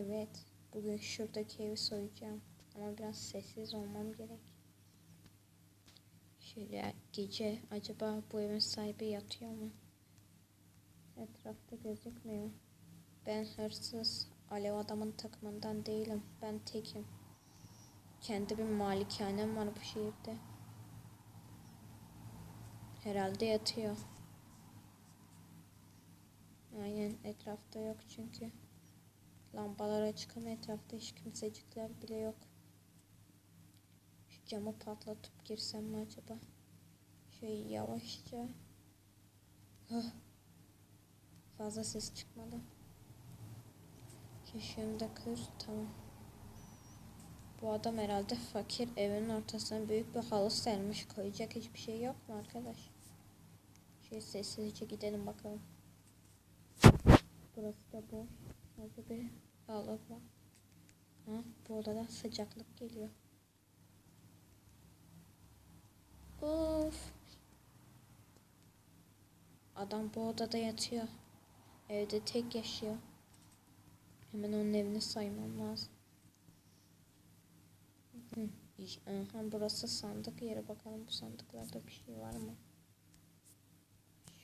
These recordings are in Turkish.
Evet. Bugün şuradaki evi soyacağım. Ama biraz sessiz olmam gerek. Şöyle gece acaba bu evin sahibi yatıyor mu? Etrafta gözükmüyor. Ben hırsız. Alev adamın takımından değilim. Ben tekim. Kendi bir malikanem var bu şehirde. Herhalde yatıyor. Aynen etrafta yok çünkü. Lambalar açık ama etrafta hiç kimsecikler bile yok. Şu camı patlatıp girsem mi acaba? Şöyle yavaşça. Hah. Fazla ses çıkmadı. Şunu da kır. Tamam. Bu adam herhalde fakir. Evin ortasına büyük bir halı sermiş. Koyacak hiçbir şey yok mu arkadaş? Şöyle sessizce gidelim bakalım. Burası da boş. Orada bir halı var. Ha, bu odada sıcaklık geliyor. Of. Adam bu odada yatıyor. Evde tek yaşıyor. Hemen onun evini saymam lazım. Hı, Aha, burası sandık yeri. Bakalım bu sandıklarda bir şey var mı?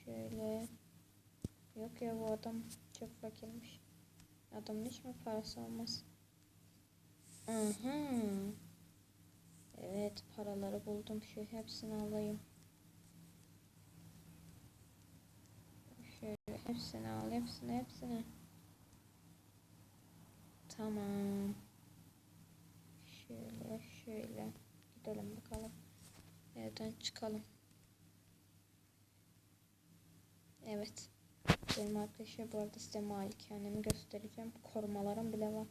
Şöyle. Yok ya bu adam çok fakirmiş. Adamın hiç mi parası olmaz? Aha. Evet paraları buldum. Şu hepsini alayım. Şöyle hepsini al. Hepsini hepsini. Tamam. Şöyle şöyle. Gidelim bakalım. Evden çıkalım. Evet. Benim arkadaşlar bu arada size malikanemi göstereceğim. Korumalarım bile var.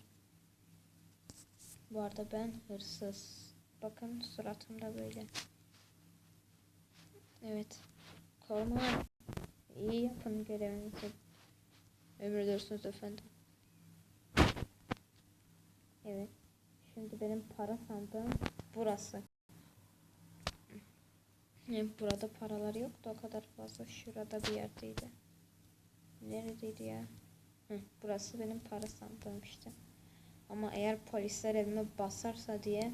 Bu arada ben hırsız. Bakın suratım da böyle. Evet. Korumalar iyi yapın görevinizi. Emredersiniz efendim. Evet. Şimdi benim para sandığım burası. Yani burada paralar yoktu o kadar fazla. Şurada bir yerdeydi. Neredeydi ya? Hı, burası benim para sandığım işte. Ama eğer polisler evime basarsa diye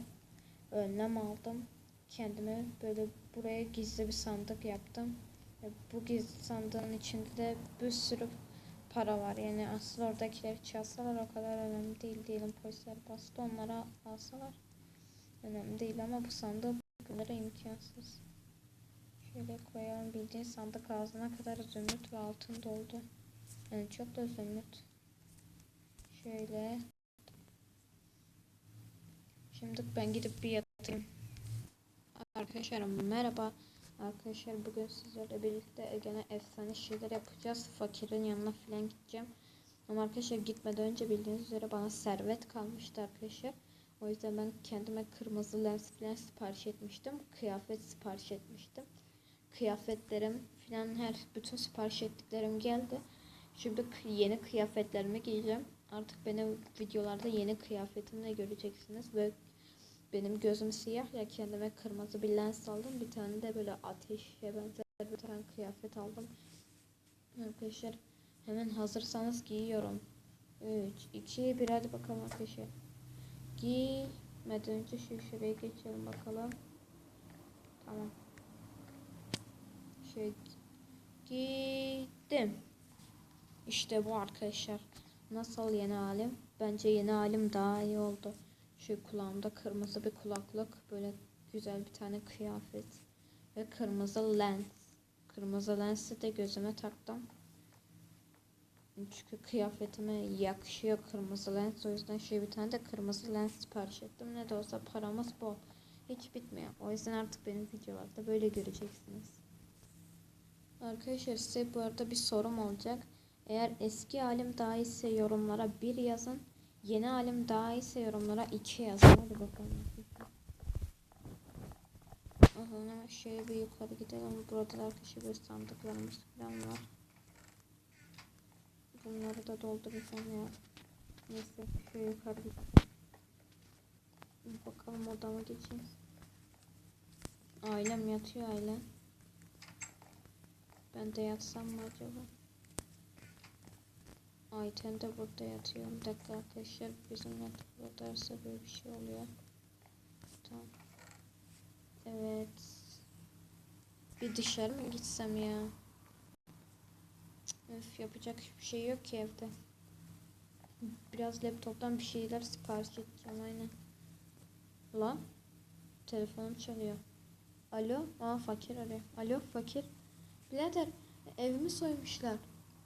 önlem aldım. Kendime böyle buraya gizli bir sandık yaptım. Ve bu gizli sandığın içinde de bir sürü para var. Yani aslında oradakileri çalsalar o kadar önemli değil diyelim. Polisler bastı onlara alsalar önemli değil ama bu sandığı bunlara imkansız. Şöyle koyalım bildiğin sandık ağzına kadar zümrüt ve altın doldu. Yani çok da zümrüt. Şöyle. Şimdi ben gidip bir yatayım. Arkadaşlar merhaba. Arkadaşlar bugün sizlerle birlikte gene efsane şeyler yapacağız. Fakirin yanına falan gideceğim. Ama arkadaşlar gitmeden önce bildiğiniz üzere bana servet kalmıştı arkadaşlar. O yüzden ben kendime kırmızı lens falan sipariş etmiştim. Kıyafet sipariş etmiştim. Kıyafetlerim falan her bütün sipariş ettiklerim geldi. Şimdi yeni kıyafetlerimi giyeceğim. Artık beni videolarda yeni kıyafetimle göreceksiniz. Ve benim gözüm siyah ya kendime kırmızı bir lens aldım. Bir tane de böyle ateşe benzer bir tane kıyafet aldım. Arkadaşlar hemen hazırsanız giyiyorum. 3, 2, 1 hadi bakalım arkadaşlar. Giymeden önce şu şuraya geçelim bakalım. Tamam. Şey giydim. İşte bu arkadaşlar. Nasıl yeni halim? Bence yeni halim daha iyi oldu. Şu kulağımda kırmızı bir kulaklık. Böyle güzel bir tane kıyafet. Ve kırmızı lens. Kırmızı lensi de gözüme taktım. Çünkü kıyafetime yakışıyor kırmızı lens. O yüzden şöyle bir tane de kırmızı lens sipariş ettim. Ne de olsa paramız bol. Hiç bitmiyor. O yüzden artık benim videolarda böyle göreceksiniz. Arkadaşlar size bu arada bir sorum olacak. Eğer eski halim daha iyiyse yorumlara bir yazın. Yeni halim daha iyiyse yorumlara iki yazın. Hadi bakalım. O zaman şöyle bir yukarı gidelim. Burada da arkadaşlar bir sandıklarımız falan var. Bunları da dolduracağım ya. Neyse şöyle yukarı gidelim. Bakalım odama geçeyim. Ailem yatıyor ailem. Ben de yatsam mı acaba? Item de burada yatıyor. Bir dakika arkadaşlar bizim laptopta derse böyle bir şey oluyor. Tamam. Evet. Bir dışarı mı gitsem ya? Öf yapacak hiçbir şey yok ki evde. Biraz laptoptan bir şeyler sipariş edeceğim aynen. La telefonum çalıyor. Alo, aa fakir arıyor. Alo fakir. Birader evimi soymuşlar.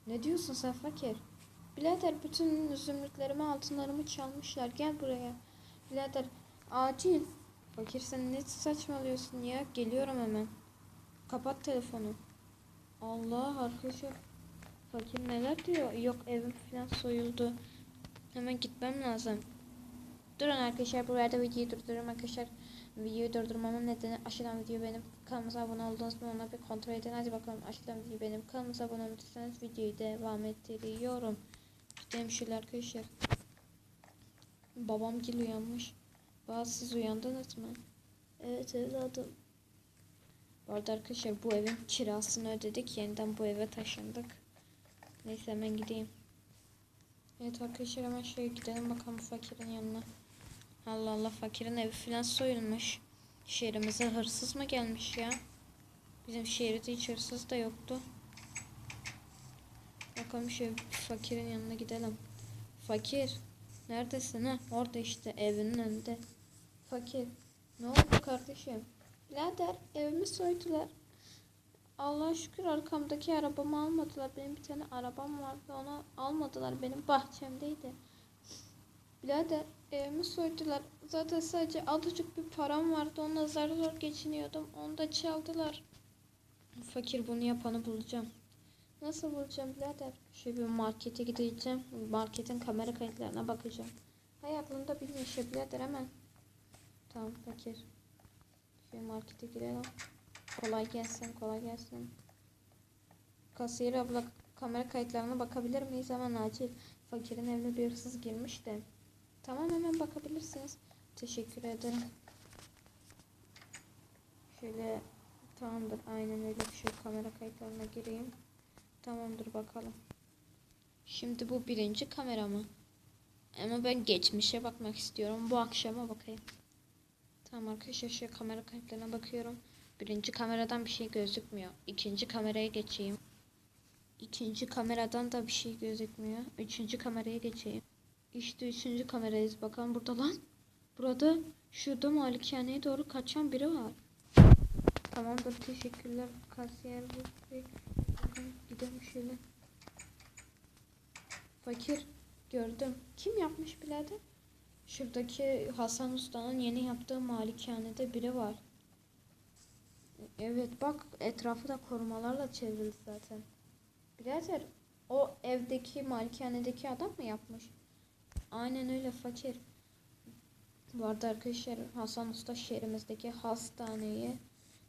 Ne diyorsun sen fakir? Birader bütün zümrütlerimi altınlarımı çalmışlar. Gel buraya. Birader acil. Fakir sen ne saçmalıyorsun ya? Geliyorum hemen. Kapat telefonu. Allah arkadaşlar. Fakir neler diyor? Yok evim falan soyuldu. Hemen gitmem lazım. Durun arkadaşlar bu arada videoyu durdururum arkadaşlar. Videoyu durdurmamın nedeni aşağıdan video benim kanalımıza abone oldunuz mu ona bir kontrol edin. Hadi bakalım aşağıdan video benim kanalımıza abone olursanız videoyu devam ettiriyorum. Gidelim şöyle arkadaşlar. Babam gel uyanmış. Bazı siz uyandınız mı? Evet evladım. Bu arada arkadaşlar bu evin kirasını ödedik. Yeniden bu eve taşındık. Neyse hemen gideyim. Evet arkadaşlar hemen şöyle gidelim bakalım fakirin yanına. Allah Allah fakirin evi falan soyulmuş. Şehrimize hırsız mı gelmiş ya? Bizim şehirde hiç hırsız da yoktu. Şöyle bir fakirin yanına gidelim. Fakir. Neredesin ha? Orada işte evinin önünde. Fakir. Ne oldu kardeşim? Birader evimi soydular. Allah'a şükür arkamdaki arabamı almadılar. Benim bir tane arabam vardı onu almadılar. Benim bahçemdeydi. Birader evimi soydular. Zaten sadece azıcık bir param vardı. Onunla zar zor geçiniyordum. Onu da çaldılar. Fakir bunu yapanı bulacağım. Nasıl bulacağım birader? Şöyle bir markete gideceğim. Marketin kamera kayıtlarına bakacağım. Hay aklımda bilmiyor şey birader hemen. Tamam fakir. Şöyle markete girelim. Kolay gelsin, kolay gelsin. Kasiyer abla kamera kayıtlarına bakabilir miyiz? Hemen acil. Fakirin evine bir hırsız girmiş de. Tamam hemen bakabilirsiniz. Teşekkür ederim. Şöyle tamamdır. Aynen öyle bir. Kamera kayıtlarına gireyim. Tamamdır bakalım. Şimdi bu birinci kamera mı? Ama ben geçmişe bakmak istiyorum. Bu akşama bakayım. Tamam arkadaşlar şu kamera kayıtlarına bakıyorum. Birinci kameradan bir şey gözükmüyor. İkinci kameraya geçeyim. İkinci kameradan da bir şey gözükmüyor. Üçüncü kameraya geçeyim. İşte üçüncü kamerayız. Bakalım burada lan. Burada şurada malikaneye doğru kaçan biri var. Tamamdır teşekkürler kasiyer bey. Gidelim şöyle. Fakir gördüm. Kim yapmış birader? Şuradaki Hasan Usta'nın yeni yaptığı malikanede biri var. Evet bak etrafı da korumalarla çevrildi zaten. Birader o evdeki malikanedeki adam mı yapmış? Aynen öyle fakir. Bu arada arkadaşlar Hasan Usta şehrimizdeki hastaneyi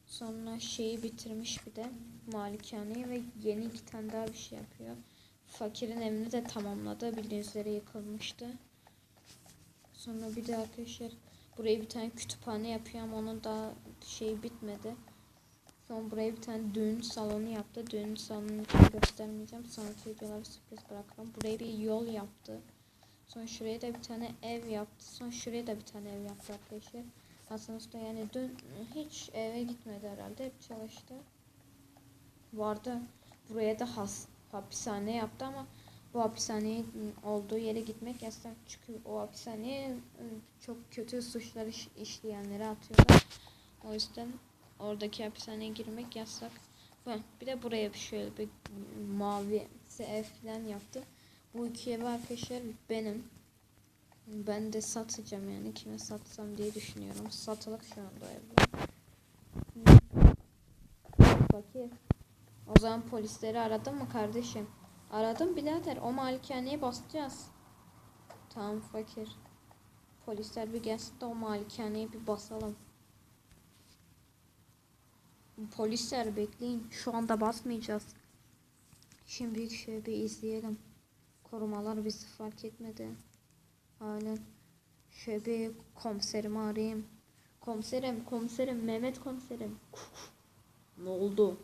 sonra şeyi bitirmiş bir de malikaneyi ve yeni iki tane daha bir şey yapıyor. Fakirin evini de tamamladı. Bildiğiniz üzere yıkılmıştı. Sonra bir de arkadaşlar buraya bir tane kütüphane yapıyor ama onun da şey bitmedi. Sonra buraya bir tane düğün salonu yaptı. Düğün salonunu göstermeyeceğim. Sonraki videolara sürpriz bırakalım. Buraya bir yol yaptı. Sonra şuraya da bir tane ev yaptı. Sonra şuraya da bir tane ev yaptı arkadaşlar. Usta yani dün hiç eve gitmedi herhalde. Hep çalıştı. Vardı. Buraya da has hapishane yaptı ama bu hapishanenin olduğu yere gitmek yasak. Çünkü o hapishaneye ıı, çok kötü suçlar iş, işleyenleri atıyorlar. O yüzden oradaki hapishaneye girmek yasak. Bir de buraya şöyle bir mavi ev falan yaptı. Bu iki ev arkadaşlar benim. Ben de satacağım yani kime satsam diye düşünüyorum. Satılık şu anda evler. Fakir. O zaman polisleri aradın mı kardeşim? Aradım birader. O malikaneye basacağız. Tamam fakir. Polisler bir gelsin de o malikaneyi bir basalım. Polisler bekleyin. Şu anda basmayacağız. Şimdi şöyle bir izleyelim. Korumalar bizi fark etmedi. Aynen. Şöyle bir komiserimi arayayım. Komiserim, komiserim, Mehmet komiserim. ne oldu?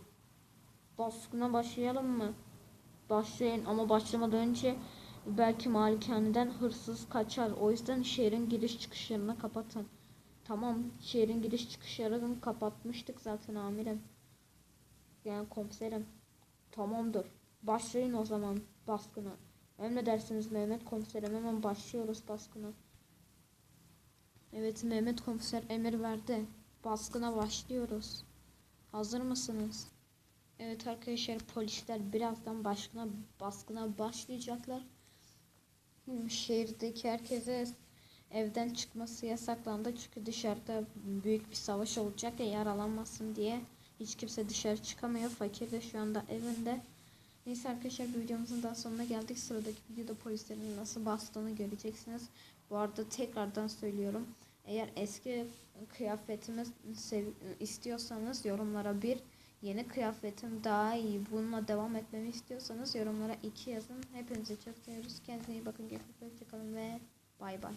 Baskına başlayalım mı? Başlayın ama başlamadan önce Belki malikaneden hırsız kaçar. O yüzden şehrin giriş çıkışlarını kapatın. Tamam, şehrin giriş çıkışlarını kapatmıştık zaten amirim. Yani komiserim. Tamamdır. Başlayın o zaman baskına. Emredersiniz Mehmet komiserim hemen başlıyoruz baskına. Evet Mehmet komiser emir verdi. Baskına başlıyoruz. Hazır mısınız? Evet arkadaşlar polisler birazdan başkına baskına başlayacaklar. Hmm, Şehirdeki herkese evden çıkması yasaklandı çünkü dışarıda büyük bir savaş olacak ya yaralanmasın diye hiç kimse dışarı çıkamıyor. Fakir de şu anda evinde. Neyse arkadaşlar bir videomuzun daha sonuna geldik. Sıradaki videoda polislerin nasıl bastığını göreceksiniz. Bu arada tekrardan söylüyorum. Eğer eski kıyafetimi istiyorsanız yorumlara bir yeni kıyafetim daha iyi bununla devam etmemi istiyorsanız yorumlara iki yazın. Hepinizi çok seviyoruz. Kendinize iyi bakın. Hoşçakalın ve bay bay.